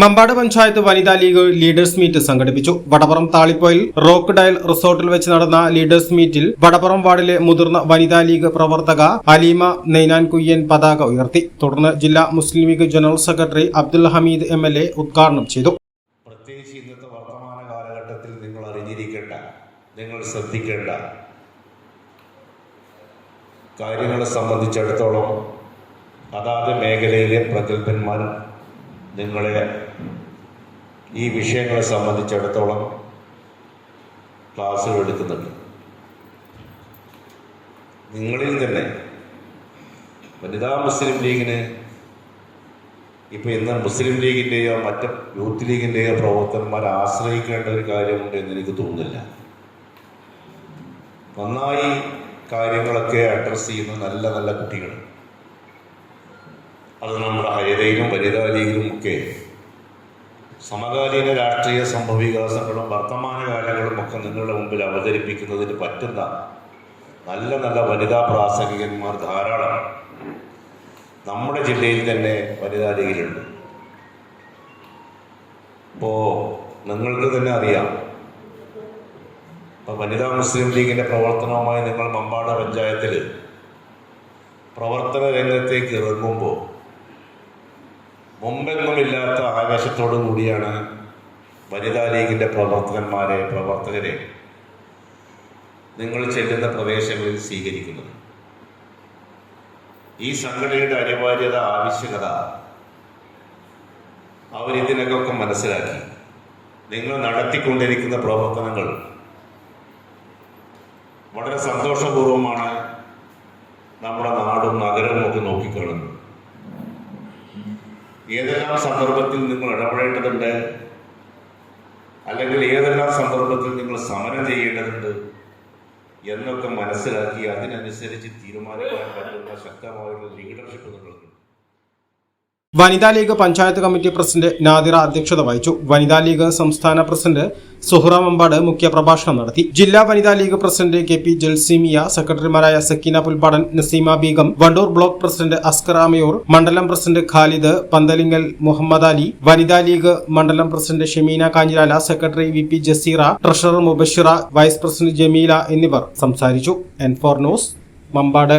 Mambad panchayat Vanitha League leaders meet സംഘടിപ്പിച്ചു. Vadapuram താളിപ്പോയിൽ rock dial റിസോർട്ടിൽ വെച്ച് നടന്ന ലീഡേഴ്സ് മീറ്റിൽ വടപ്പുറം വാർഡിലെ മുതിർന്ന വനിതാ ലീഗ് പ്രവർത്തക അലീമ നെയ്നാൻ കുയ്യൻ പതാക ഉയർത്തി. തുടർന്ന് ജില്ലാ Muslim League general secretary Abdul Hameed M L A ഉദ്ഘാടനം ചെയ്തു. പ്രത്യേകിച്ച് ഇന്നത്തെ വർത്തമാന കാലഘട്ടത്തിൽ നിങ്ങൾ അറിഞ്ഞിരിക്കേണ്ട നിങ്ങൾ ശ്രദ്ധിക്കേണ്ട കാര്യങ്ങളെ സംബന്ധിച്ചിടത്തോളം അതാത് മേഖലയിലെ പ്രഗത്ഭന്മാർ നിങ്ങളെ ഈ വിഷയങ്ങളെ സംബന്ധിച്ചിടത്തോളം ക്ലാസ്സുകൾ എടുക്കുന്നുണ്ട്. നിങ്ങളിൽ തന്നെ വനിതാ മുസ്ലിം ലീഗിന് ഇപ്പോൾ ഇന്ന് മുസ്ലിം ലീഗിന്റെയോ മറ്റ് യൂത്ത് ലീഗിന്റെയോ പ്രവർത്തകന്മാരെ ആശ്രയിക്കേണ്ട ഒരു കാര്യമുണ്ട് എന്ന് എനിക്ക് തോന്നുന്നില്ല. നന്നായി കാര്യങ്ങളൊക്കെ അഡ്രസ്സ് ചെയ്യുന്ന നല്ല നല്ല കുട്ടികൾ അത് നമ്മുടെ ഹരിതയിലും വനിതാലയിലും ഒക്കെ. സമകാലീന രാഷ്ട്രീയ സംഭവവികാസങ്ങളും വർത്തമാനകാലങ്ങളും ഒക്കെ നിങ്ങളുടെ മുമ്പിൽ അവതരിപ്പിക്കുന്നതിന് പറ്റുന്ന നല്ല നല്ല വനിതാ പ്രാസംഗികന്മാർ ധാരാളം. നമ്മുടെ ജില്ലയിൽ തന്നെ വനിതാ ലീഗിലുണ്ട്. ഇപ്പോൾ നിങ്ങൾക്ക് തന്നെ അറിയാം. ഇപ്പോൾ വനിതാ മുസ്ലിം ലീഗിന്റെ പ്രവർത്തനവുമായി നിങ്ങൾ മമ്പാട് പഞ്ചായത്തിൽ പ്രവർത്തന രംഗത്തേക്ക് ഇറങ്ങുമ്പോൾ മുമ്പെങ്ങുമില്ലാത്ത ആവേശത്തോടു കൂടിയാണ് വനിതാ ലീഗിന്റെ പ്രവർത്തകന്മാരെ പ്രവർത്തകരെ നിങ്ങൾ ചെല്ലുന്ന പ്രദേശങ്ങളിൽ സ്വീകരിക്കുന്നത്. ഈ സംഘടനയുടെ അനിവാര്യത ആവശ്യകത അവരിതിനൊക്കെ മനസ്സിലാക്കി. നിങ്ങൾ നടത്തിക്കൊണ്ടിരിക്കുന്ന പ്രവർത്തനങ്ങൾ വളരെ സന്തോഷപൂർവമാണ് നമ്മുടെ നാടും നഗരവും ഒക്കെ നോക്കിക്കാണുന്നത്. ഏതെല്ലാം സന്ദർഭത്തിൽ നിങ്ങൾ ഇടപെടേണ്ടതുണ്ട് അല്ലെങ്കിൽ ഏതെല്ലാം സന്ദർഭത്തിൽ നിങ്ങൾ സമരം ചെയ്യേണ്ടതുണ്ട്? എന്നൊക്കെ മനസ്സിലാക്കി അതിനനുസരിച്ച് തീരുമാനിക്കാൻ പറ്റുന്ന ശക്തമായ ഒരു ലീഡർഷിപ്പ് നിങ്ങൾക്കുണ്ട് Vanitha League panchayat committee president Nadira അധ്യക്ഷത വഹിച്ചു. വനിതാ ലീഗ് സംസ്ഥാന പ്രസിഡന്റ് സുഹ്റ മമ്പാട് മുഖ്യപ്രഭാഷണം നടത്തി. ജില്ലാ Vanitha League president K P Jalseemiya സെക്രട്ടറിമാരായ സക്കീന പുൽപ്പാടൻ നസീമ ബീഗം വണ്ടൂർ ബ്ലോക്ക് പ്രസിഡന്റ് അസ്കർ അമയൂർ മണ്ഡലം പ്രസിഡന്റ് ഖാലിദ് പന്തലിങ്ങൽ മുഹമ്മദ് അലി വനിതാ ലീഗ് മണ്ഡലം president Shemeena Kanjirala secretary V P Jaseera treasurer Mubashira vice president Jameela എന്നിവർ സംസാരിച്ചു. N four news Mambad.